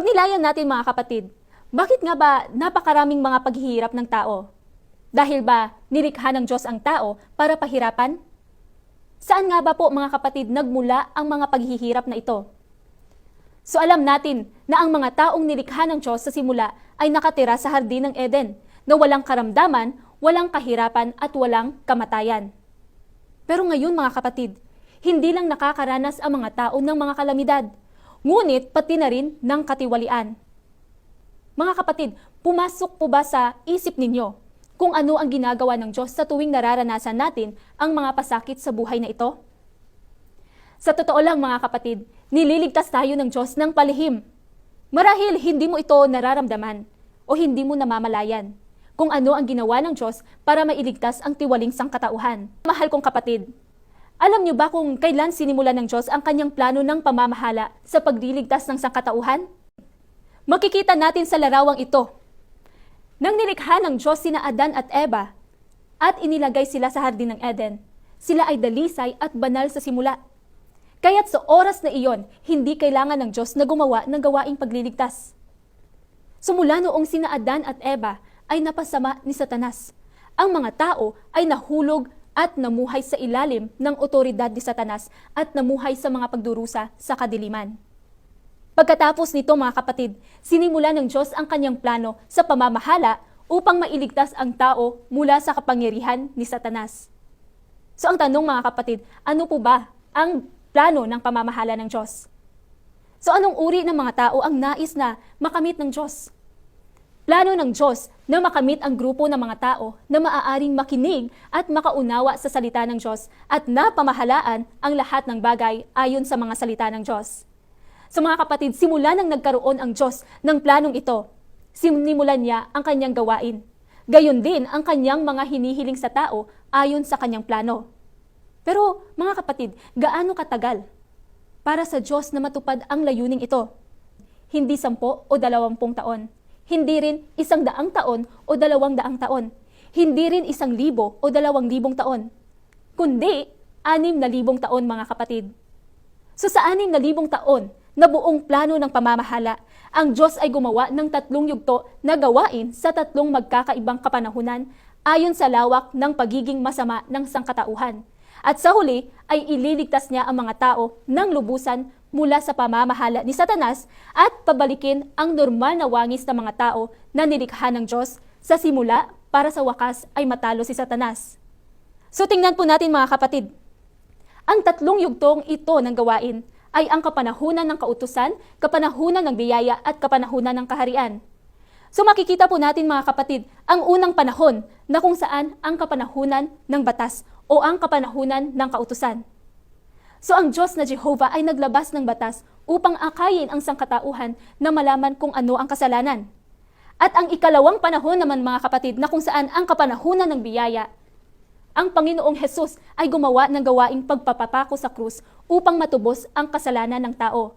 Pag natin mga kapatid, bakit nga ba napakaraming mga paghihirap ng tao? Dahil ba nilikha ng Diyos ang tao para pahirapan? Saan nga ba po mga kapatid nagmula ang mga paghihirap na ito? So alam natin na ang mga taong nilikha ng Diyos sa simula ay nakatira sa hardin ng Eden na walang karamdaman, walang kahirapan at walang kamatayan. Pero ngayon mga kapatid, hindi lang nakakaranas ang mga tao ng mga kalamidad, ngunit pati na rin ng katiwalian. Mga kapatid, pumasok po ba sa isip ninyo kung ano ang ginagawa ng Diyos sa tuwing nararanasan natin ang mga pasakit sa buhay na ito? Sa totoo lang mga kapatid, nililigtas tayo ng Diyos ng palihim. Marahil hindi mo ito nararamdaman o hindi mo namamalayan kung ano ang ginawa ng Diyos para mailigtas ang tiwaling sangkatauhan. Mahal kong kapatid, alam niyo ba kung kailan sinimula ng Diyos ang kanyang plano ng pamamahala sa pagliligtas ng sangkatauhan? Makikita natin sa larawang ito. Nang nilikha ng Diyos sina Adan at Eva at inilagay sila sa hardin ng Eden, sila ay dalisay at banal sa simula. Kaya't sa oras na iyon, hindi kailangan ng Diyos na gumawa ng gawaing pagliligtas. Sumula noong sina Adan at Eva ay napasama ni Satanas. Ang mga tao ay nahulog at namuhay sa ilalim ng otoridad ni Satanas at namuhay sa mga pagdurusa sa kadiliman. Pagkatapos nito mga kapatid, sinimula ng Diyos ang kanyang plano sa pamamahala upang mailigtas ang tao mula sa kapangyarihan ni Satanas. So ang tanong mga kapatid, ano po ba ang plano ng pamamahala ng Diyos? So anong uri ng mga tao ang nais na makamit ng Diyos? Plano ng Diyos na makamit ang grupo ng mga tao na maaaring makinig at makaunawa sa salita ng Diyos at napamahalaan ang lahat ng bagay ayon sa mga salita ng Diyos. So mga kapatid, simula nang nagkaroon ang Diyos ng planong ito, sinimulan niya ang kanyang gawain. Gayon din ang kanyang mga hinihiling sa tao ayon sa kanyang plano. Pero mga kapatid, gaano katagal para sa Diyos na matupad ang layuning ito? Hindi sampo o dalawampung taon. Hindi rin isang daang taon o dalawang daang taon. Hindi rin isang libo o dalawang libong taon. Kundi, anim na libong taon mga kapatid. So sa anim na libong taon na buong plano ng pamamahala, ang Diyos ay gumawa ng tatlong yugto na gawain sa tatlong magkakaibang kapanahunan ayon sa lawak ng pagiging masama ng sangkatauhan. At sa huli ay ililigtas niya ang mga tao ng lubusan mula sa pamamahala ni Satanas at pabalikin ang normal na wangis ng mga tao na nilikha ng Diyos sa simula para sa wakas ay matalo si Satanas. So tingnan po natin mga kapatid, ang tatlong yugtong ito ng gawain ay ang kapanahunan ng kautusan, kapanahunan ng biyaya at kapanahunan ng kaharian. So makikita po natin mga kapatid, ang unang panahon na kung saan ang kapanahunan ng batas o ang kapanahunan ng kautusan. So ang Diyos na Jehovah ay naglabas ng batas upang akayin ang sangkatauhan na malaman kung ano ang kasalanan. At ang ikalawang panahon naman mga kapatid na kung saan ang kapanahunan ng biyaya ang Panginoong Hesus ay gumawa ng gawaing pagpapapako sa krus upang matubos ang kasalanan ng tao.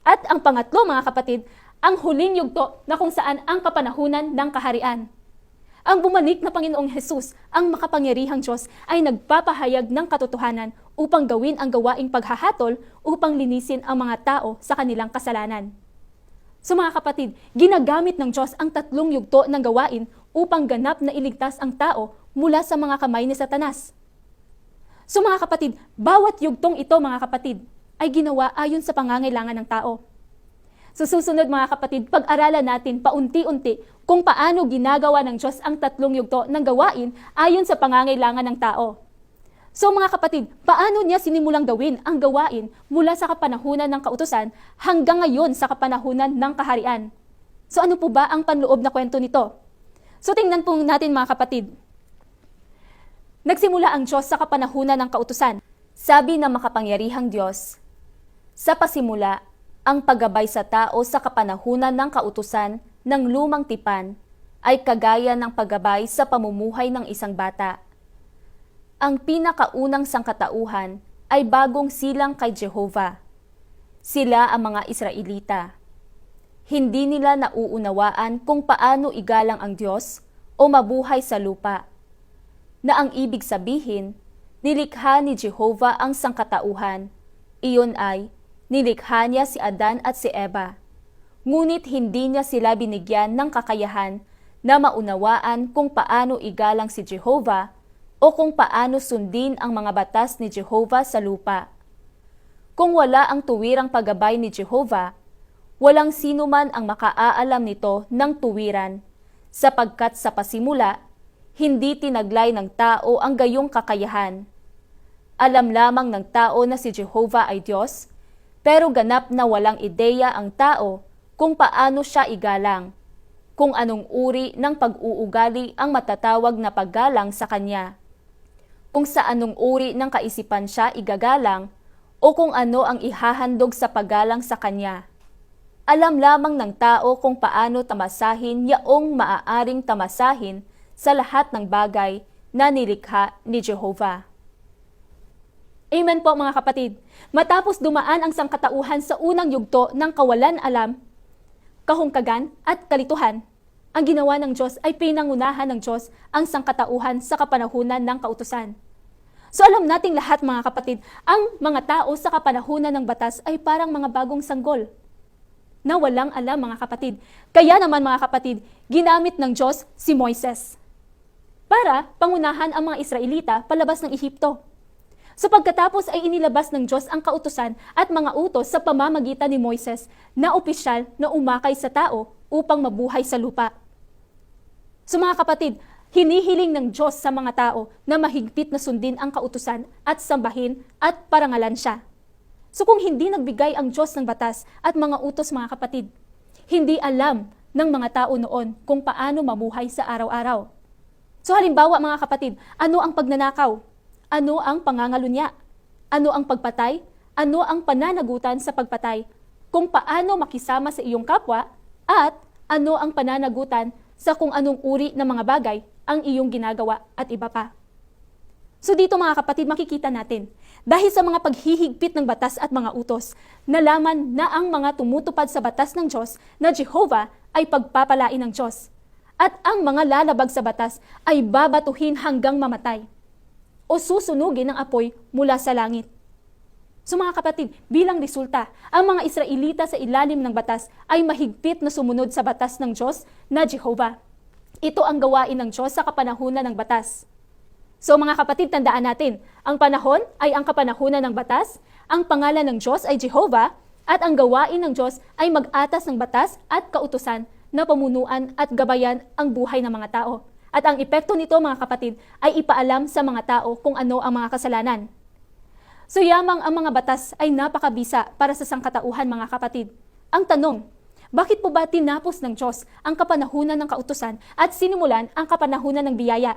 At ang pangatlo mga kapatid, ang huling yugto na kung saan ang kapanahunan ng kaharian. Ang bumalik na Panginoong Hesus, ang makapangyarihang Diyos, ay nagpapahayag ng katotohanan upang gawin ang gawaing paghahatol upang linisin ang mga tao sa kanilang kasalanan. So mga kapatid, ginagamit ng Diyos ang tatlong yugto ng gawain upang ganap na iligtas ang tao mula sa mga kamay ni Satanas. So mga kapatid, bawat yugtong ito mga kapatid ay ginawa ayon sa pangangailangan ng tao. So susunod mga kapatid, pag-aralan natin paunti-unti kung paano ginagawa ng Diyos ang tatlong yugto ng gawain ayon sa pangangailangan ng tao. So mga kapatid, paano niya sinimulang gawin ang gawain mula sa kapanahunan ng kautusan hanggang ngayon sa kapanahunan ng kaharian? So ano po ba ang panloob na kwento nito? So tingnan po natin mga kapatid. Nagsimula ang Diyos sa kapanahunan ng kautusan. Sabi ng makapangyarihang Diyos, sa pasimula, ang paggabay sa tao sa kapanahunan ng kautusan ng lumang tipan ay kagaya ng paggabay sa pamumuhay ng isang bata. Ang pinakaunang sangkatauhan ay bagong silang kay Jehovah. Sila ang mga Israelita. Hindi nila nauunawaan kung paano igalang ang Diyos o mabuhay sa lupa. Na ang ibig sabihin, nilikha ni Jehovah ang sangkatauhan. Iyon ay, nilikha niya si Adan at si Eva ngunit hindi niya sila binigyan ng kakayahan na maunawaan kung paano igalang si Jehovah o kung paano sundin ang mga batas ni Jehovah sa lupa. Kung wala ang tuwirang paggabay ni Jehovah, walang sino man ang makaaalam nito ng tuwiran, sapagkat sa pasimula, hindi tinaglay ng tao ang gayong kakayahan. Alam lamang ng tao na si Jehovah ay Diyos, pero ganap na walang ideya ang tao kung paano siya igalang, kung anong uri ng pag-uugali ang matatawag na paggalang sa Kanya, kung sa anong uri ng kaisipan siya igagalang, o kung ano ang ihahandog sa paggalang sa Kanya. Alam lamang ng tao kung paano tamasahin yaong maaaring tamasahin sa lahat ng bagay na nilikha ni Jehovah. Amen po mga kapatid. Matapos dumaan ang sangkatauhan sa unang yugto ng kawalan alam, kahungkagan at kalituhan, ang ginawa ng Diyos ay pinangunahan ng Diyos ang sangkatauhan sa kapanahunan ng kautusan. So alam nating lahat mga kapatid, ang mga tao sa kapanahunan ng batas ay parang mga bagong sanggol na walang alam mga kapatid. Kaya naman mga kapatid, ginamit ng Diyos si Moises para pangunahan ang mga Israelita palabas ng Ehipto. So pagkatapos ay inilabas ng Diyos ang kautusan at mga utos sa pamamagitan ni Moises na opisyal na umakay sa tao upang mabuhay sa lupa. So mga kapatid, hinihiling ng Diyos sa mga tao na mahigpit na sundin ang kautusan at sambahin at parangalan siya. So kung hindi nagbigay ang Diyos ng batas at mga utos mga kapatid, hindi alam ng mga tao noon kung paano mabuhay sa araw-araw. So halimbawa mga kapatid, ano ang pagnanakaw? Ano ang pangangalunya? Ano ang pagpatay? Ano ang pananagutan sa pagpatay? Kung paano makisama sa iyong kapwa at ano ang pananagutan sa kung anong uri ng mga bagay ang iyong ginagawa at iba pa. So dito mga kapatid, makikita natin, dahil sa mga paghihigpit ng batas at mga utos, nalaman na ang mga tumutupad sa batas ng Diyos na Jehovah ay pagpapalain ng Diyos. At ang mga lalabag sa batas ay babatuhin hanggang mamatay o susunugin ng apoy mula sa langit. So mga kapatid, bilang resulta, ang mga Israelita sa ilalim ng batas ay mahigpit na sumunod sa batas ng Diyos na Jehovah. Ito ang gawain ng Diyos sa kapanahunan ng batas. So mga kapatid, tandaan natin, ang panahon ay ang kapanahunan ng batas, ang pangalan ng Diyos ay Jehovah, at ang gawain ng Diyos ay mag-atas ng batas at kautusan na pamunuan at gabayan ang buhay ng mga tao. At ang epekto nito mga kapatid ay ipaalam sa mga tao kung ano ang mga kasalanan. So yamang ang mga batas ay napakabisa para sa sangkatauhan mga kapatid. Ang tanong, bakit po ba tinapos ng Diyos ang kapanahunan ng kautusan at sinimulan ang kapanahunan ng biyaya?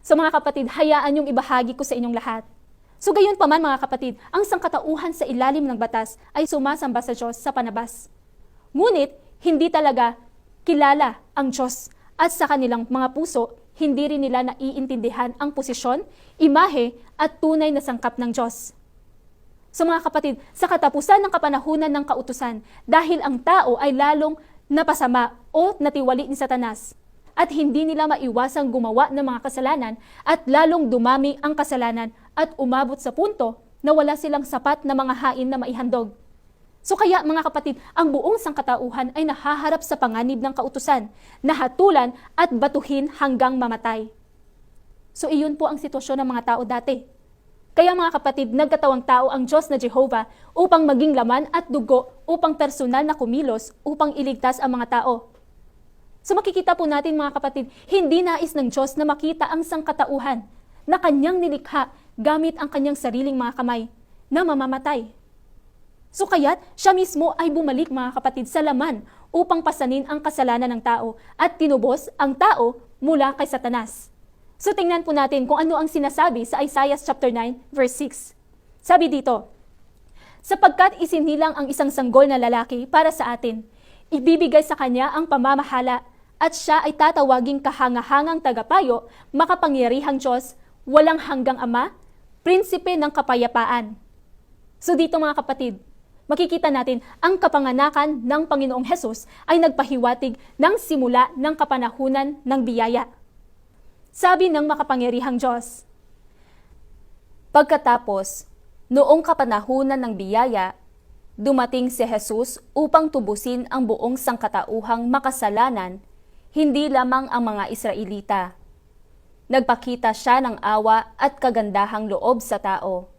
So mga kapatid, hayaan yung ibahagi ko sa inyong lahat. So gayon pa man mga kapatid, ang sangkatauhan sa ilalim ng batas ay sumasamba sa Diyos sa panabas. Ngunit, hindi talaga kilala ang Diyos at sa kanilang mga puso, hindi rin nila naiintindihan ang posisyon, imahe at tunay na sangkap ng Diyos. So mga kapatid, sa katapusan ng kapanahunan ng kautusan, dahil ang tao ay lalong napasama o natiwali ni Satanas, at hindi nila maiwasang gumawa ng mga kasalanan at lalong dumami ang kasalanan at umabot sa punto na wala silang sapat na mga hain na maihandog. So kaya mga kapatid, ang buong sangkatauhan ay nahaharap sa panganib ng kautusan, nahatulan at batuhin hanggang mamatay. So iyon po ang sitwasyon ng mga tao dati. Kaya mga kapatid, nagkatawang tao ang Diyos na Jehovah upang maging laman at dugo upang personal na kumilos upang iligtas ang mga tao. So makikita po natin mga kapatid, hindi nais ng Diyos na makita ang sangkatauhan na kanyang nilikha gamit ang kanyang sariling mga kamay na mamamatay. So kaya't siya mismo ay bumalik mga kapatid sa laman upang pasanin ang kasalanan ng tao at tinubos ang tao mula kay Satanas. So tingnan po natin kung ano ang sinasabi sa Isaiah chapter 9 verse 6. Sabi dito, Sapagkat isinilang ang isang sanggol na lalaki para sa atin, ibibigay sa kanya ang pamamahala at siya ay tatawaging kahangahangang tagapayo, makapangyarihang Diyos, walang hanggang Ama, prinsipe ng kapayapaan. So dito mga kapatid, makikita natin ang kapanganakan ng Panginoong Hesus ay nagpahiwatig ng simula ng kapanahunan ng biyaya. Sabi ng makapangyarihang Diyos, Pagkatapos, noong kapanahunan ng biyaya, dumating si Jesus upang tubusin ang buong sangkatauhang makasalanan, hindi lamang ang mga Israelita. Nagpakita siya ng awa at kagandahang loob sa tao.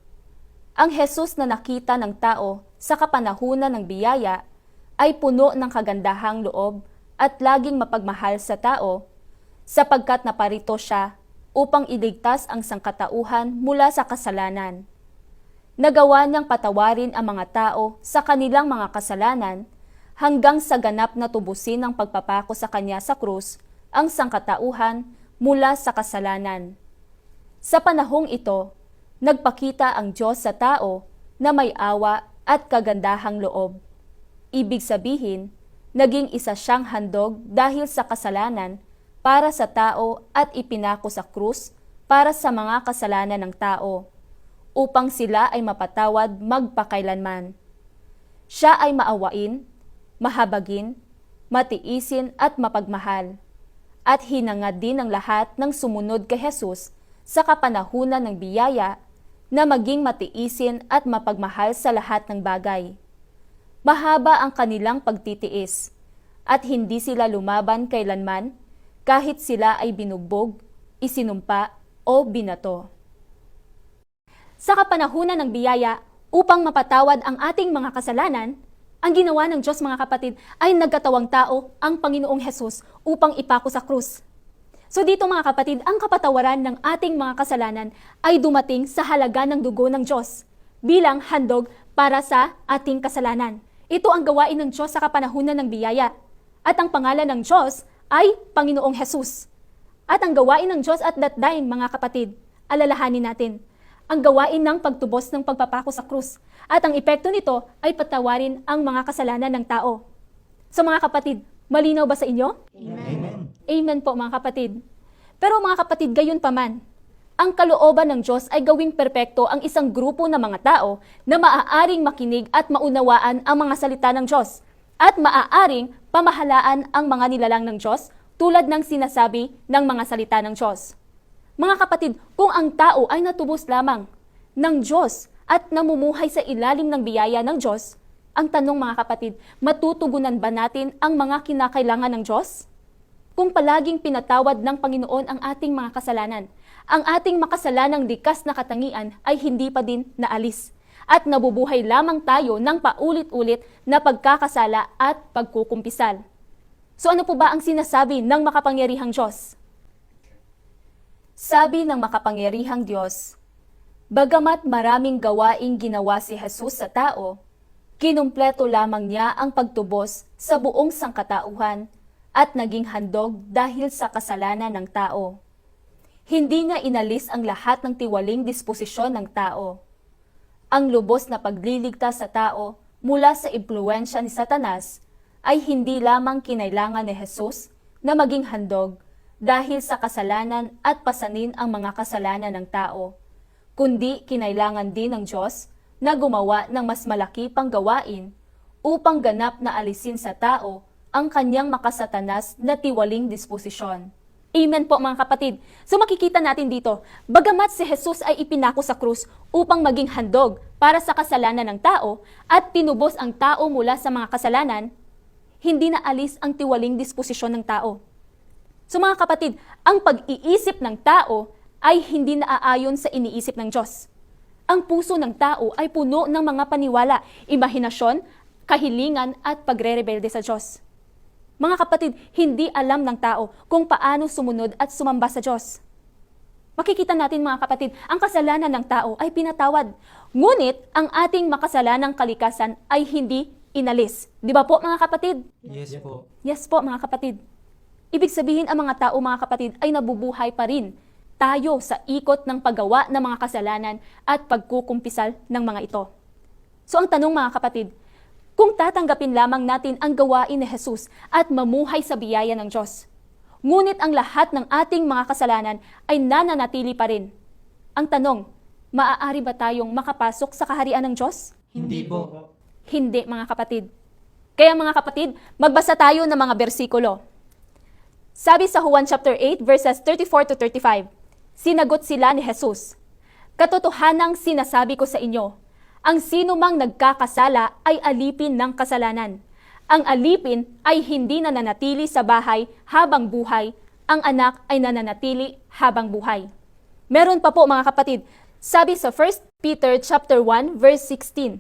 Ang Jesus na nakita ng tao sa kapanahunan ng biyaya ay puno ng kagandahang loob at laging mapagmahal sa tao sapagkat naparito siya upang iligtas ang sangkatauhan mula sa kasalanan. Nagawa niyang patawarin ang mga tao sa kanilang mga kasalanan hanggang sa ganap na tubusin ng pagpapako sa kanya sa krus ang sangkatauhan mula sa kasalanan. Sa panahong ito, nagpakita ang Diyos sa tao na may awa at kagandahang loob. Ibig sabihin, naging isa siyang handog dahil sa kasalanan para sa tao at ipinako sa krus para sa mga kasalanan ng tao, upang sila ay mapatawad magpakailanman. Siya ay maawain, mahabagin, matiisin at mapagmahal, at hinangad din ang lahat ng sumunod kay Jesus sa kapanahunan ng biyaya na maging matiisin at mapagmahal sa lahat ng bagay. Mahaba ang kanilang pagtitiis, at hindi sila lumaban kailanman kahit sila ay binugbog, isinumpa o binato. Sa kapanahunan ng biyaya, upang mapatawad ang ating mga kasalanan, ang ginawa ng Diyos mga kapatid ay nagkatawang tao ang Panginoong Hesus upang ipako sa krus. So dito mga kapatid, ang kapatawaran ng ating mga kasalanan ay dumating sa halaga ng dugo ng Diyos bilang handog para sa ating kasalanan. Ito ang gawain ng Diyos sa kapanahunan ng biyaya. At ang pangalan ng Diyos ay Panginoong Hesus. At ang gawain ng Diyos at that time, mga kapatid, alalahanin natin, ang gawain ng pagtubos ng pagpapako sa krus. At ang epekto nito ay patawarin ang mga kasalanan ng tao. So mga kapatid, malinaw ba sa inyo? Amen. Amen po mga kapatid. Pero mga kapatid, gayon pa man, ang kalooban ng Diyos ay gawing perpekto ang isang grupo ng mga tao na maaaring makinig at maunawaan ang mga salita ng Diyos at maaaring pamahalaan ang mga nilalang ng Diyos tulad ng sinasabi ng mga salita ng Diyos. Mga kapatid, kung ang tao ay natubos lamang ng Diyos at namumuhay sa ilalim ng biyaya ng Diyos, ang tanong mga kapatid, matutugunan ba natin ang mga kinakailangan ng Diyos? Kung palaging pinatawad ng Panginoon ang ating mga kasalanan, ang ating makasalanang likas na katangian ay hindi pa din naalis at nabubuhay lamang tayo ng paulit-ulit na pagkakasala at pagkukumpisal. So ano po ba ang sinasabi ng makapangyarihang Diyos? Sabi ng makapangyarihang Diyos, Bagamat maraming gawaing ginawa si Jesus sa tao, kinumpleto lamang niya ang pagtubos sa buong sangkatauhan at naging handog dahil sa kasalanan ng tao. Hindi niya inalis ang lahat ng tiwaling disposisyon ng tao. Ang lubos na pagliligtas sa tao mula sa impluensya ni Satanas ay hindi lamang kinailangan ni Jesus na maging handog dahil sa kasalanan at pasanin ang mga kasalanan ng tao, kundi kinailangan din ng Diyos na gumawa ng mas malaki pang gawain upang ganap na alisin sa tao ang kanyang makasatanas na tiwaling disposisyon. Amen po mga kapatid. So makikita natin dito, bagamat si Jesus ay ipinako sa krus upang maging handog para sa kasalanan ng tao at tinubos ang tao mula sa mga kasalanan, hindi na alis ang tiwaling disposisyon ng tao. So mga kapatid, ang pag-iisip ng tao ay hindi naaayon sa iniisip ng Diyos. Ang puso ng tao ay puno ng mga paniwala, imahinasyon, kahilingan at pagre-rebelde sa Diyos. Mga kapatid, hindi alam ng tao kung paano sumunod at sumamba sa Diyos. Makikita natin mga kapatid, ang kasalanan ng tao ay pinatawad. Ngunit ang ating makasalanang kalikasan ay hindi inalis. Di ba po mga kapatid? Yes po. Yes po mga kapatid. Ibig sabihin ang mga tao mga kapatid ay nabubuhay pa rin tayo sa ikot ng paggawa ng mga kasalanan at pagkukumpisal ng mga ito. So ang tanong mga kapatid, kung tatanggapin lamang natin ang gawain ni Jesus at mamuhay sa biyaya ng Diyos, ngunit ang lahat ng ating mga kasalanan ay nananatili pa rin. Ang tanong, maaari ba tayong makapasok sa kaharian ng Diyos? Hindi po. Hindi, mga kapatid. Kaya mga kapatid, magbasa tayo ng mga bersikulo. Sabi sa Juan chapter 8 verses 34 to 35, Sinagot sila ni Jesus, Katotohanang sinasabi ko sa inyo, Ang sino mang nagkakasala ay alipin ng kasalanan. Ang alipin ay hindi nananatili sa bahay habang buhay. Ang anak ay nananatili habang buhay. Meron pa po mga kapatid, sabi sa 1 Peter chapter 1 verse 16.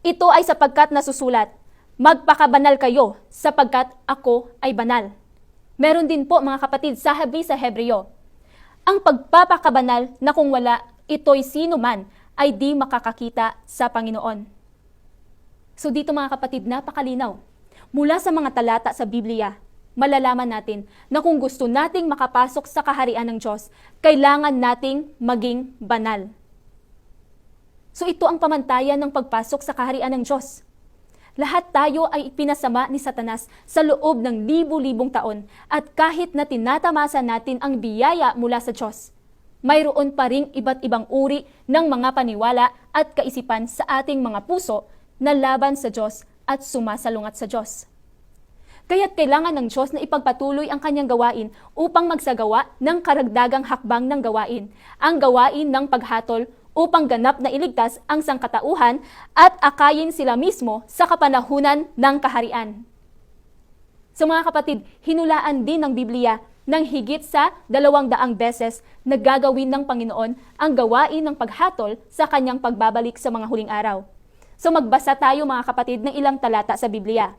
Ito ay sapagkat nasusulat, magpakabanal kayo sapagkat ako ay banal. Meron din po mga kapatid sabi sa Hebreo, ang pagpapakabanal na kung wala ito'y sino man ay di makakakita sa Panginoon. So dito mga kapatid, napakalinaw. Mula sa mga talata sa Biblia, malalaman natin na kung gusto nating makapasok sa kaharian ng Diyos, kailangan nating maging banal. So ito ang pamantayan ng pagpasok sa kaharian ng Diyos. Lahat tayo ay ipinasama ni Satanas sa loob ng libu-libong taon at kahit na tinatamasa natin ang biyaya mula sa Diyos, mayroon pa ring iba't ibang uri ng mga paniwala at kaisipan sa ating mga puso na laban sa Diyos at sumasalungat sa Diyos. Kaya't kailangan ng Diyos na ipagpatuloy ang kanyang gawain upang magsagawa ng karagdagang hakbang ng gawain, ang gawain ng paghatol upang ganap na iligtas ang sangkatauhan at akayin sila mismo sa kapanahunan ng kaharian. Sa mga kapatid, hinulaan din ng Biblia ng higit sa dalawang daang beses na gagawin ng Panginoon ang gawain ng paghatol sa kanyang pagbabalik sa mga huling araw. So magbasa tayo mga kapatid ng ilang talata sa Biblia.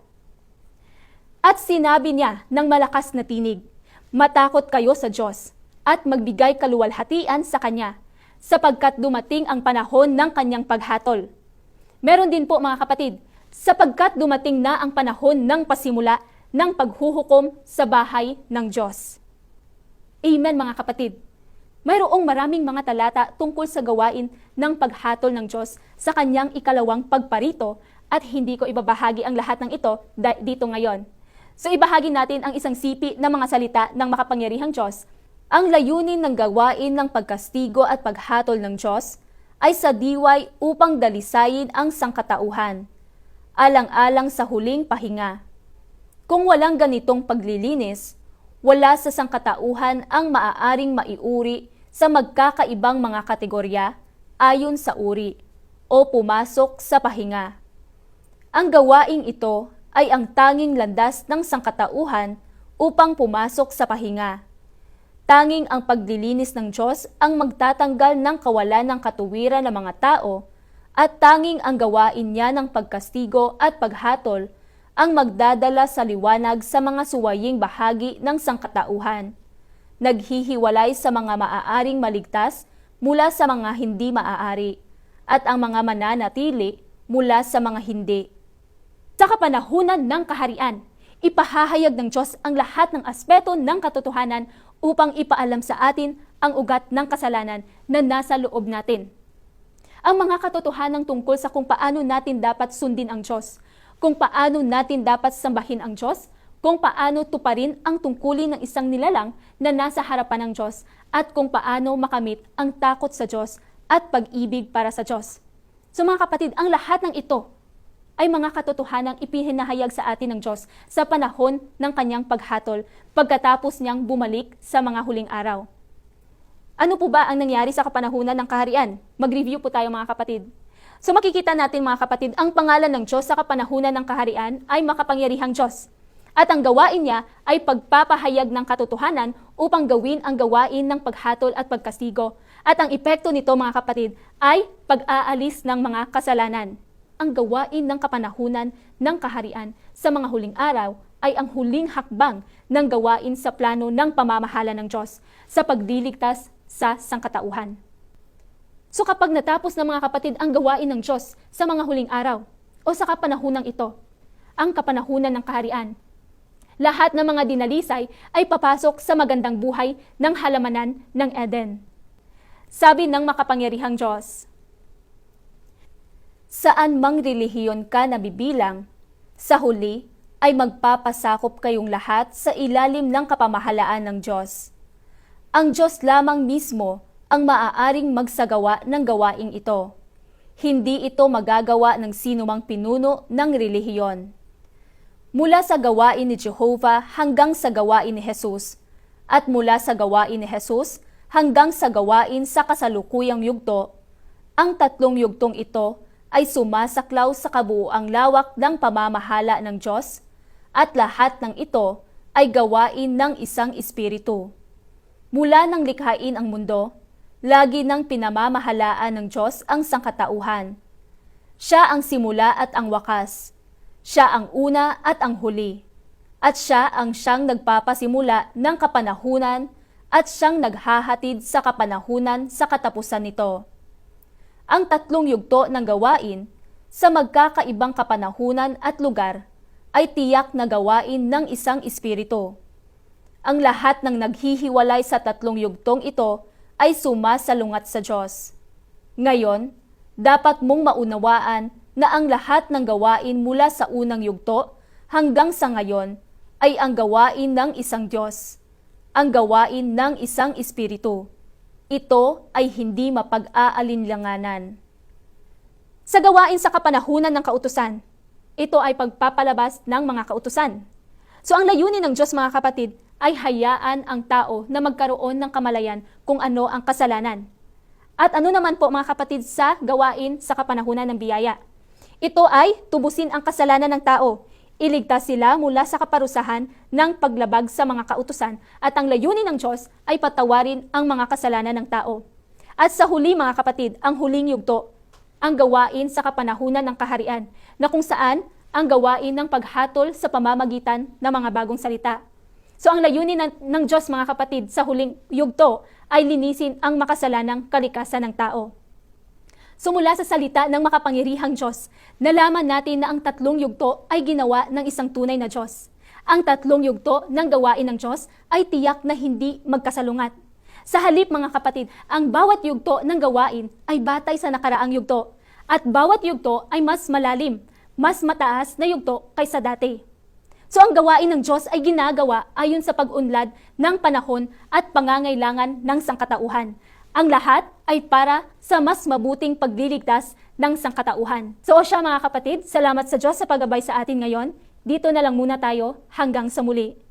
At sinabi niya ng malakas na tinig, Matakot kayo sa Diyos at magbigay kaluwalhatian sa Kanya, sapagkat dumating ang panahon ng Kanyang paghatol. Meron din po mga kapatid, sapagkat dumating na ang panahon ng pasimula ng paghuhukom sa bahay ng Diyos. Amen mga kapatid. Mayroong maraming mga talata tungkol sa gawain ng paghatol ng Diyos sa kanyang ikalawang pagparito at hindi ko ibabahagi ang lahat ng ito dito ngayon. So ibahagi natin ang isang sipi ng mga salita ng makapangyarihang Diyos. Ang layunin ng gawain ng pagkastigo at paghatol ng Diyos ay sa diway upang dalisayin ang sangkatauhan, alang-alang sa huling pahinga. Kung walang ganitong paglilinis, wala sa sangkatauhan ang maaaring maiuri sa magkakaibang mga kategorya ayon sa uri o pumasok sa pahinga. Ang gawaing ito ay ang tanging landas ng sangkatauhan upang pumasok sa pahinga. Tanging ang paglilinis ng Diyos ang magtatanggal ng kawalan ng katuwiran ng mga tao at tanging ang gawain niya ng pagkastigo at paghatol ang magdadala sa liwanag sa mga suwaying bahagi ng sangkatauhan. Naghihiwalay sa mga maaaring maligtas mula sa mga hindi maaari at ang mga mananatili mula sa mga hindi. Sa kapanahunan ng kaharian, ipahahayag ng Diyos ang lahat ng aspeto ng katotohanan upang ipaalam sa atin ang ugat ng kasalanan na nasa loob natin. Ang mga katotohanan tungkol sa kung paano natin dapat sundin ang Diyos, kung paano natin dapat sambahin ang Diyos, kung paano tuparin ang tungkulin ng isang nilalang na nasa harapan ng Diyos, at kung paano makamit ang takot sa Diyos at pag-ibig para sa Diyos. So mga kapatid, ang lahat ng ito ay mga katotohanang ipinahayag sa atin ng Diyos sa panahon ng kanyang paghatol pagkatapos niyang bumalik sa mga huling araw. Ano po ba ang nangyari sa kapanahunan ng kaharian? Mag-review po tayo mga kapatid. So makikita natin mga kapatid, ang pangalan ng Diyos sa kapanahunan ng kaharian ay makapangyarihang Diyos. At ang gawain niya ay pagpapahayag ng katotohanan upang gawin ang gawain ng paghatol at pagkastigo. At ang epekto nito mga kapatid ay pag-aalis ng mga kasalanan ang gawain ng kapanahunan ng kaharian sa mga huling araw ay ang huling hakbang ng gawain sa plano ng pamamahala ng Diyos sa pagdiligtas sa sangkatauhan. So kapag natapos ng mga kapatid ang gawain ng Diyos sa mga huling araw o sa kapanahunang ito, ang kapanahunan ng kaharian, lahat ng mga dinalisay ay papasok sa magandang buhay ng halamanan ng Eden. Sabi ng makapangyarihang Diyos, Saan mang relihiyon ka nabibilang, sa huli ay magpapasakop kayong lahat sa ilalim ng kapamahalaan ng Diyos. Ang Diyos lamang mismo ang maaaring magsagawa ng gawaing ito. Hindi ito magagawa ng sinumang pinuno ng relihiyon. Mula sa gawain ni Jehovah hanggang sa gawain ni Jesus, at mula sa gawain ni Jesus hanggang sa gawain sa kasalukuyang yugto, Ang tatlong yugtong ito ay sumasaklaw sa kabuuang lawak ng pamamahala ng Diyos at lahat ng ito ay gawain ng isang espiritu. Mula nang likhain ang mundo, lagi nang pinamamahalaan ng Diyos ang sangkatauhan. Siya ang simula at ang wakas. Siya ang una at ang huli. At siya ang siyang nagpapasimula ng kapanahunan at siyang naghahatid sa kapanahunan sa katapusan nito. Ang tatlong yugto ng gawain sa magkakaibang kapanahunan at lugar ay tiyak na gawain ng isang espiritu. Ang lahat ng naghihiwalay sa tatlong yugtong ito ay sumasalungat sa Diyos. Ngayon, dapat mong maunawaan na ang lahat ng gawain mula sa unang yugto hanggang sa ngayon ay ang gawain ng isang Diyos, ang gawain ng isang espiritu. Ito ay hindi mapag-aalinlanganan. Sa gawain sa kapanahunan ng kautusan, ito ay pagpapalabas ng mga kautusan. So ang layunin ng Diyos mga kapatid ay hayaan ang tao na magkaroon ng kamalayan kung ano ang kasalanan. At ano naman po mga kapatid sa gawain sa kapanahunan ng biyaya? Ito ay tubusin ang kasalanan ng tao. Iligtas sila mula sa kaparusahan ng paglabag sa mga kautusan at ang layunin ng Diyos ay patawarin ang mga kasalanan ng tao. At sa huli mga kapatid, ang huling yugto, ang gawain sa kapanahunan ng kaharian na kung saan ang gawain ng paghatol sa pamamagitan ng mga bagong salita. So ang layunin ng, Diyos mga kapatid sa huling yugto ay linisin ang makasalanang kalikasan ng tao. So mula sa salita ng makapangyarihang Diyos, nalaman natin na ang tatlong yugto ay ginawa ng isang tunay na Diyos. Ang tatlong yugto ng gawain ng Diyos ay tiyak na hindi magkasalungat. Sa halip mga kapatid, ang bawat yugto ng gawain ay batay sa nakaraang yugto at bawat yugto ay mas malalim, mas mataas na yugto kaysa dati. So ang gawain ng Diyos ay ginagawa ayon sa pag-unlad ng panahon at pangangailangan ng sangkatauhan. Ang lahat ay para sa mas mabuting pagliligtas ng sangkatauhan. So o siya mga kapatid, salamat sa Diyos sa paggabay sa atin ngayon. Dito na lang muna tayo hanggang sa muli.